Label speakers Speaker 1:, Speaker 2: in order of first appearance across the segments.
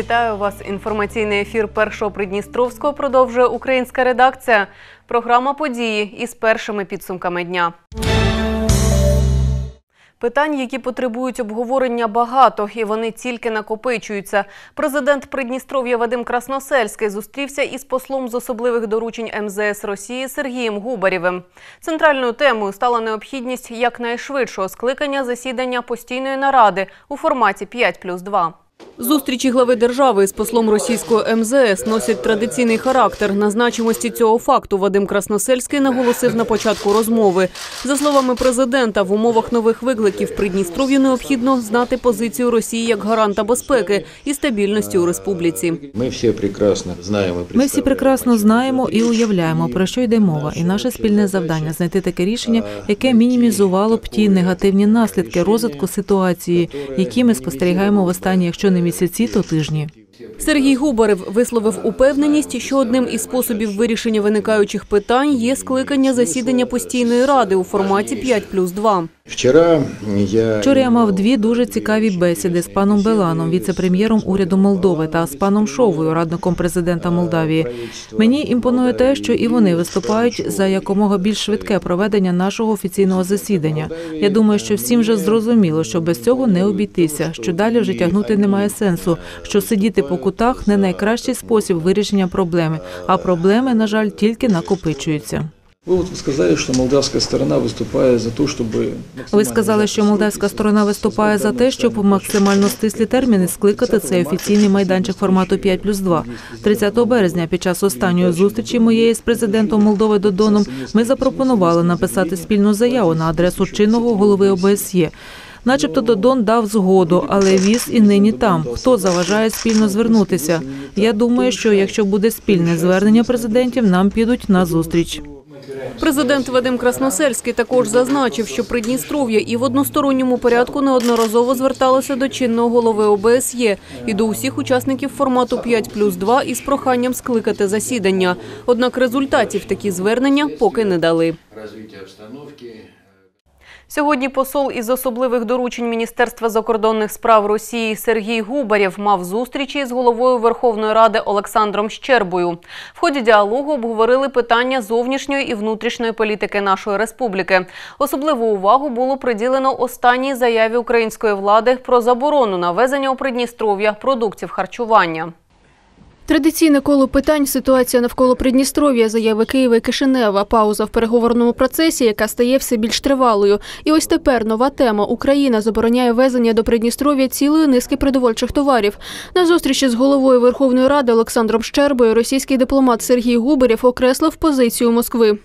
Speaker 1: Вітаю вас. Інформаційний ефір першого Придністровського продовжує українська редакція. Програма події із першими підсумками дня. Питань, які потребують обговорення, багато, і вони тільки накопичуються. Президент Придністров'я Вадим Красносельський зустрівся із послом з особливих доручень МЗС Росії Сергієм Губарєвим. Центральною темою стала необхідність якнайшвидшого скликання засідання постійної наради у форматі 5 плюс 2. Зустрічі глави держави з послом російського МЗС носять традиційний характер. На значимості цього факту Вадим Красносельський наголосив на початку розмови. За словами президента, в умовах нових викликів Придністров'ю необхідно знати позицію Росії як гаранта безпеки і стабільності у республіці.
Speaker 2: Ми всі прекрасно знаємо.
Speaker 3: Ми всі прекрасно знаємо і уявляємо, про що йде мова, і наше спільне завдання знайти таке рішення, яке мінімізувало б ті негативні наслідки розвитку ситуації, які ми спостерігаємо в останні, якщо не місяці, то тижні.
Speaker 1: Сергій Губарев висловив упевненість, що одним із способів вирішення виникаючих питань є скликання засідання постійної ради у форматі 5 плюс 2.
Speaker 2: Вчора я
Speaker 3: Вчора я мав дві дуже цікаві бесіди з паном Беланом, віце-прем'єром уряду Молдови, та з паном Шовою, радником президента Молдавії. Мені імпонує те, що і вони виступають за якомога більш швидке проведення нашого офіційного засідання. Я думаю, що всім вже зрозуміло, що без цього не обійтися, що далі вже тягнути немає сенсу, що сидіти по кутах не найкращий спосіб вирішення проблеми, а проблеми, на жаль, тільки накопичуються.
Speaker 4: Ви от сказали, що молдавська сторона виступає за те, щоб
Speaker 3: Ви сказали, що молдавська сторона виступає за те, щоб максимально стислі терміни скликати цей офіційний майданчик формату 5 плюс 2. 30 березня під час останньої зустрічі моєї з президентом Молдови Додоном ми запропонували написати спільну заяву на адресу чинного голови ОБСЄ. Начебто Додон дав згоду, але віз і нині там. Хто заважає спільно звернутися? Я думаю, що якщо буде спільне звернення президентів, нам підуть на зустріч.
Speaker 1: Президент Вадим Красносельський також зазначив, що Придністров'я і в односторонньому порядку неодноразово зверталося до чинного голови ОБСЄ і до усіх учасників формату 5 плюс 2 із проханням скликати засідання. Однак результатів такі звернення поки не дали. Сьогодні посол із особливих доручень Міністерства закордонних справ Росії Сергій Губарєв мав зустрічі з головою Верховної Ради Олександром Щербою. В ході діалогу обговорили питання зовнішньої і внутрішньої політики нашої республіки. Особливу увагу було приділено останній заяві української влади про заборону на везення у Придністров'я продуктів харчування.
Speaker 5: Традиційне коло питань ситуація навколо Придністров'я, заяви Києва і Кишинева, пауза в переговорному процесі, яка стає все більш тривалою. І ось тепер нова тема. Україна забороняє везення до Придністров'я цілої низки продовольчих товарів. На зустрічі з головою Верховної Ради Олександром Щербою російський дипломат Сергій Губарєв окреслив позицію Москви.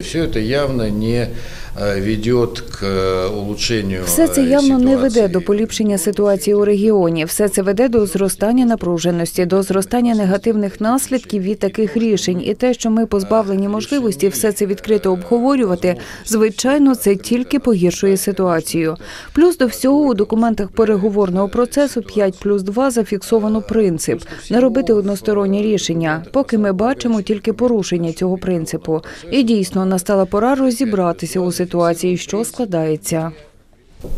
Speaker 2: Все это явно не э, ведет к э, улучшению
Speaker 6: Все це
Speaker 2: э,
Speaker 6: явно не веде
Speaker 2: ситуации.
Speaker 6: до поліпшення ситуації у регіоні. Все це веде до зростання напруженості, до зростання негативних наслідків від таких рішень. І те, що ми позбавлені можливості все це відкрито обговорювати, звичайно, це тільки погіршує ситуацію. Плюс до всього у документах переговорного процесу 5 плюс 2 зафіксовано принцип не робити односторонні рішення, поки ми бачимо тільки порушення цього принципу. І дійсно настала пора розібратися у ситуації, що складається.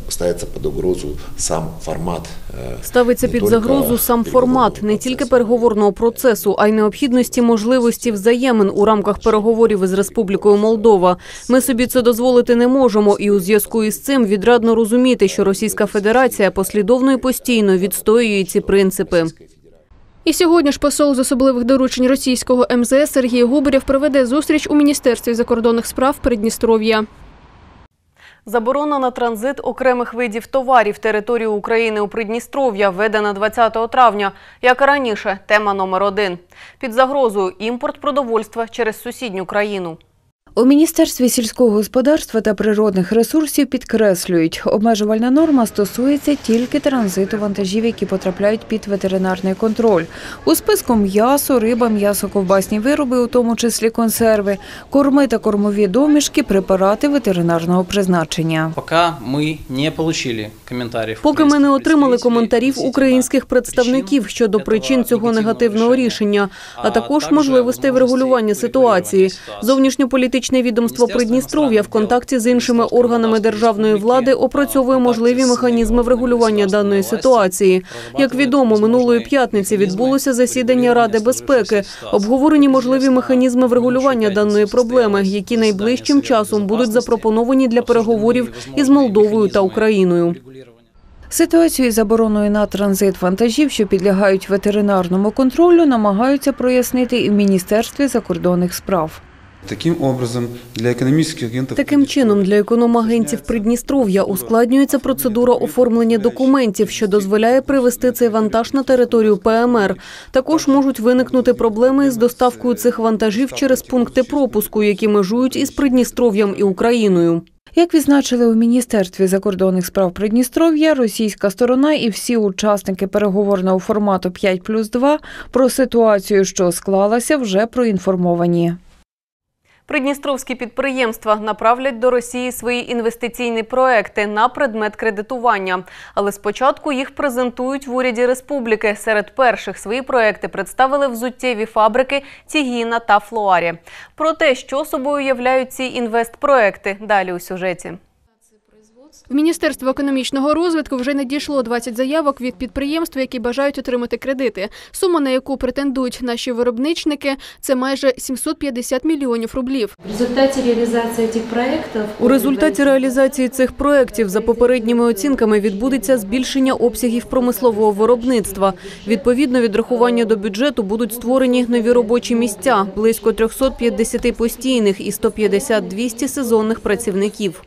Speaker 7: ставится под угрозу сам формат. э,
Speaker 1: Ставиться під загрозу сам формат не тільки переговорного процесу, а й необхідності можливості взаємин у рамках переговорів із Республікою Молдова. Ми собі це дозволити не можемо, і у зв'язку із цим відрадно розуміти, що Російська Федерація послідовно і постійно відстоює ці принципи.
Speaker 5: І сьогодні ж посол з особливих доручень російського МЗС Сергій Губарєв проведе зустріч у Міністерстві закордонних справ Придністров'я.
Speaker 1: Заборона на транзит окремих видів товарів територію України у Придністров'я введена 20 травня. Як і раніше, тема номер один. Під загрозою імпорт продовольства через сусідню країну.
Speaker 6: У Міністерстві сільського господарства та природних ресурсів підкреслюють, обмежувальна норма стосується тільки транзиту вантажів, які потрапляють під ветеринарний контроль. У списку м'ясо, риба, м'ясо, ковбасні вироби, у тому числі консерви, корми та кормові домішки, препарати ветеринарного призначення.
Speaker 8: Пока мы не получили комментариев.
Speaker 1: Поки ми не отримали коментарів українських представників щодо причин цього
Speaker 8: негативного
Speaker 1: рішення, а також можливостей врегулювання ситуації.
Speaker 8: ситуації.
Speaker 1: Зовнішньополітичні відомство Придністров'я в контакті з іншими органами державної влади опрацьовує можливі механізми врегулювання даної ситуації. Як відомо, минулої п'ятниці відбулося засідання Ради безпеки. Обговорені можливі механізми врегулювання даної проблеми, які найближчим часом будуть запропоновані для переговорів із Молдовою та Україною.
Speaker 6: Ситуацію із забороною на транзит вантажів, що підлягають ветеринарному контролю, намагаються прояснити і в Міністерстві закордонних справ.
Speaker 9: Таким образом, для економічних агентів
Speaker 1: Таким чином, для економагентів Придністров'я ускладнюється процедура оформлення документів, що дозволяє привезти цей вантаж на територію ПМР. Також можуть виникнути проблеми з доставкою цих вантажів через пункти пропуску, які межують із Придністров'ям і Україною.
Speaker 6: Як відзначили у Міністерстві закордонних справ Придністров'я, російська сторона і всі учасники переговорного формату 5 плюс 2 про ситуацію, що склалася, вже проінформовані.
Speaker 1: Придністровські підприємства направлять до Росії свої інвестиційні проекти на предмет кредитування. Але спочатку їх презентують в уряді республіки. Серед перших свої проекти представили взуттєві фабрики Тігіна та Флуарі. Про те, що собою являють ці інвестпроекти, далі у сюжеті.
Speaker 5: В Міністерство економічного розвитку вже надійшло 20 заявок від підприємств, які бажають отримати кредити. Сума, на яку претендують наші виробничники, це майже 750 мільйонів рублів.
Speaker 3: В результаті реалізації цих проєктів
Speaker 1: У результаті реалізації цих проєктів за попередніми оцінками відбудеться збільшення обсягів промислового виробництва. Відповідно, відрахування до бюджету будуть створені нові робочі місця – близько 350 постійних і 150-200 сезонних працівників.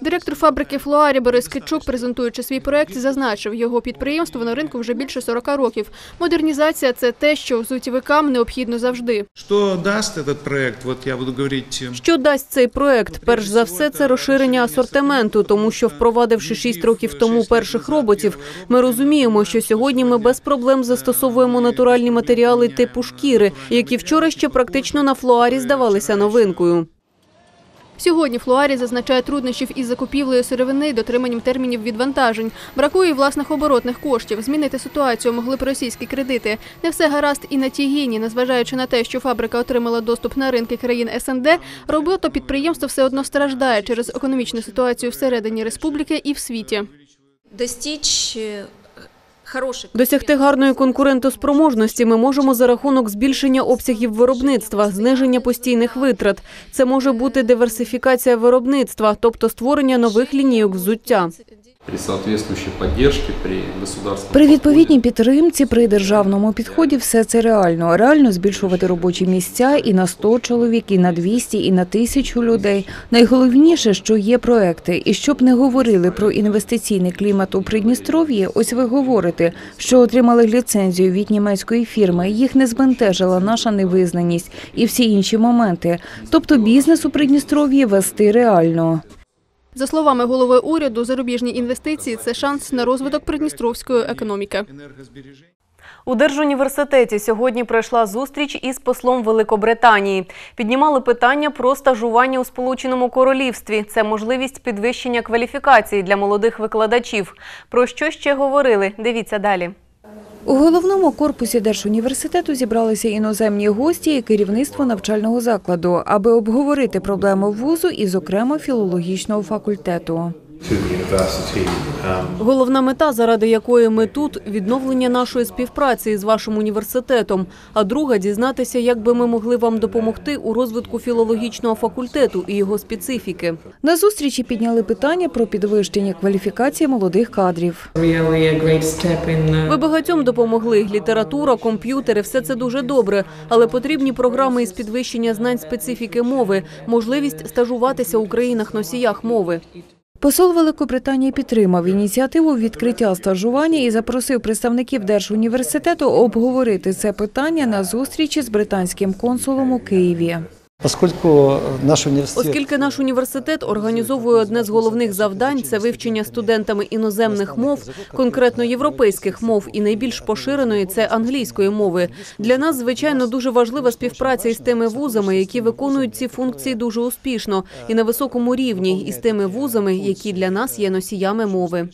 Speaker 5: Директор фабрики Флуарі Борис Кичук, презентуючи свій проект, зазначив, його підприємство на ринку вже більше 40 років. Модернізація це те, що взутівикам необхідно завжди.
Speaker 10: Что даст этот проект? Вот я буду говорить... э,
Speaker 1: Що дасть цей проект? Перш за все, це розширення асортименту, тому що впровадивши 6 років тому перших роботів, ми розуміємо, що сьогодні ми без проблем застосовуємо натуральні матеріали типу шкіри, які вчора ще практично на флуарі здавалися новинкою.
Speaker 5: Сьогодні Флуарі зазначає труднощів із закупівлею сировини, дотриманням термінів відвантажень. Бракує власних оборотних коштів. Змінити ситуацію могли б російські кредити. Не все гаразд і на Тігіні, незважаючи на те, що фабрика отримала доступ на ринки країн СНД, робота підприємства все одно страждає через економічну ситуацію всередині республіки і в світі.
Speaker 11: достичь хорошей
Speaker 1: Досягти гарної конкурентоспроможності ми можемо за рахунок збільшення обсягів виробництва, зниження постійних витрат. Це може бути диверсифікація виробництва, тобто створення нових лінійок взуття.
Speaker 12: При соответствующей поддержке, при государственном
Speaker 6: При відповідній підтримці, при державному підході все це реально. Реально збільшувати робочі місця і на 100 чоловік, і на 200, і на 1000 людей. Найголовніше, що є проекти. І щоб не говорили про інвестиційний клімат у Придністров'ї, ось ви говорите, що отримали ліцензію від німецької фірми. Їх не збентежила наша невизнаність і всі інші моменти. Тобто бізнес у Придністров'ї вести реально.
Speaker 5: За словами голови уряду, зарубіжні інвестиції це шанс на розвиток придністровської економіки.
Speaker 1: У Держуніверситеті сьогодні пройшла зустріч із послом Великобританії. Піднімали питання про стажування у Сполученому Королівстві. Це можливість підвищення кваліфікації для молодих викладачів. Про що ще говорили? Дивіться далі.
Speaker 6: У головному корпусі Держуніверситету зібралися іноземні гості і керівництво навчального закладу, аби обговорити проблему вузу і, зокрема, філологічного факультету.
Speaker 1: Головна мета, заради якої ми тут, відновлення нашої співпраці з вашим університетом. А друга дізнатися, як би ми могли вам допомогти у розвитку філологічного факультету і його специфіки.
Speaker 6: На зустрічі підняли питання про підвищення кваліфікації молодих кадрів.
Speaker 1: Ви багатьом допомогли. Література, комп'ютери, все це дуже добре. Але потрібні програми із підвищення знань специфіки мови, можливість стажуватися у країнах-носіях мови.
Speaker 6: Посол Великобританії підтримав ініціативу відкриття стажування і запросив представників Держуніверситету обговорити це питання на зустрічі з британським консулом у Києві.
Speaker 13: Оскільки наш університет
Speaker 1: Оскільки наш університет організовує одне з головних завдань це вивчення студентами іноземних мов, конкретно європейських мов, і найбільш поширеної це англійської мови. Для нас звичайно дуже важлива співпраця із тими вузами, які виконують ці функції дуже успішно і на високому рівні, і з тими вузами, які для нас є носіями мови.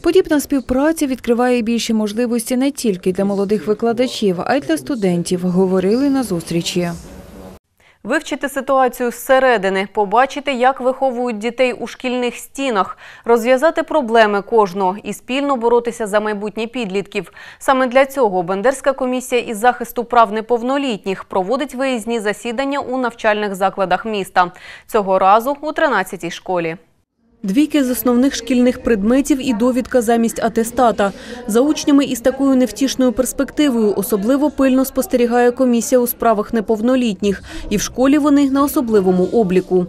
Speaker 6: Подібна співпраця відкриває більші можливості не тільки для молодих викладачів, а й для студентів, говорили на зустрічі.
Speaker 1: Вивчити ситуацію зсередини, побачити, як виховують дітей у шкільних стінах, розв'язати проблеми кожного і спільно боротися за майбутнє підлітків. Саме для цього Бендерська комісія із захисту прав неповнолітніх проводить виїзні засідання у навчальних закладах міста. Цього разу у 13-й школі. Двійки з основних шкільних предметів і довідка замість атестата. За учнями із такою невтішною перспективою особливо пильно спостерігає комісія у справах неповнолітніх. І в школі вони на особливому обліку.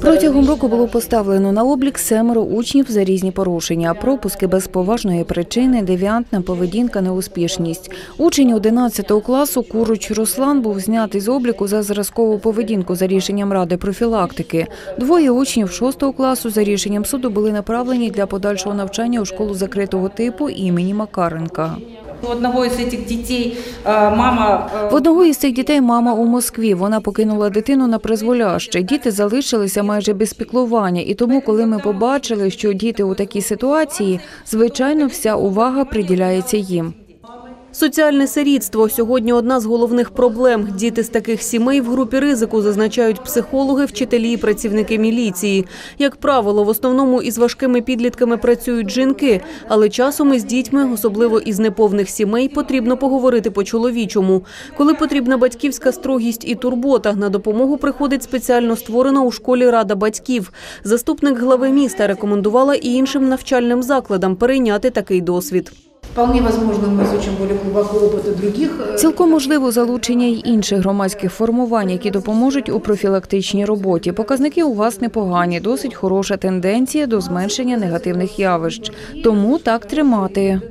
Speaker 6: Протягом року було поставлено на облік семеро учнів за різні порушення: пропуски без поважної причини, девіантна поведінка, неуспішність. Учень 11 класу Куруч Руслан був знятий з обліку за зразкову поведінку за рішенням ради профілактики. Двоє учнів 6 класу за рішенням суду були направлені для подальшого навчання у школу закритого типу імені Макаренка.
Speaker 14: У одного из этих детей э, мама... э,
Speaker 6: В одного із цих дітей мама у Москві. Вона покинула дитину на призволяще. Діти залишилися майже без піклування. І тому, коли ми побачили, що діти у такій ситуації, звичайно, вся увага приділяється їм.
Speaker 1: Соціальне сирітство сьогодні одна з головних проблем. Діти з таких сімей в групі ризику зазначають психологи, вчителі і працівники міліції. Як правило, в основному із важкими підлітками працюють жінки, але часом із дітьми, особливо із неповних сімей, потрібно поговорити по-чоловічому. Коли потрібна батьківська строгість і турбота, на допомогу приходить спеціально створена у школі рада батьків. Заступник глави міста рекомендувала і іншим навчальним закладам перейняти такий досвід.
Speaker 15: Вполне возможно, мы изучим более глубоко опыты других. э,
Speaker 6: Цілком можливо залучення й інших громадських формувань, які допоможуть у профілактичній роботі. Показники у вас непогані, досить хороша тенденція до зменшення негативних явищ. Тому так тримати.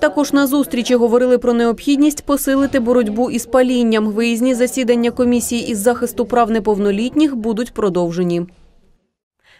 Speaker 1: Також на зустрічі говорили про необхідність посилити боротьбу із палінням. Виїзні засідання комісії із захисту прав неповнолітніх будуть продовжені.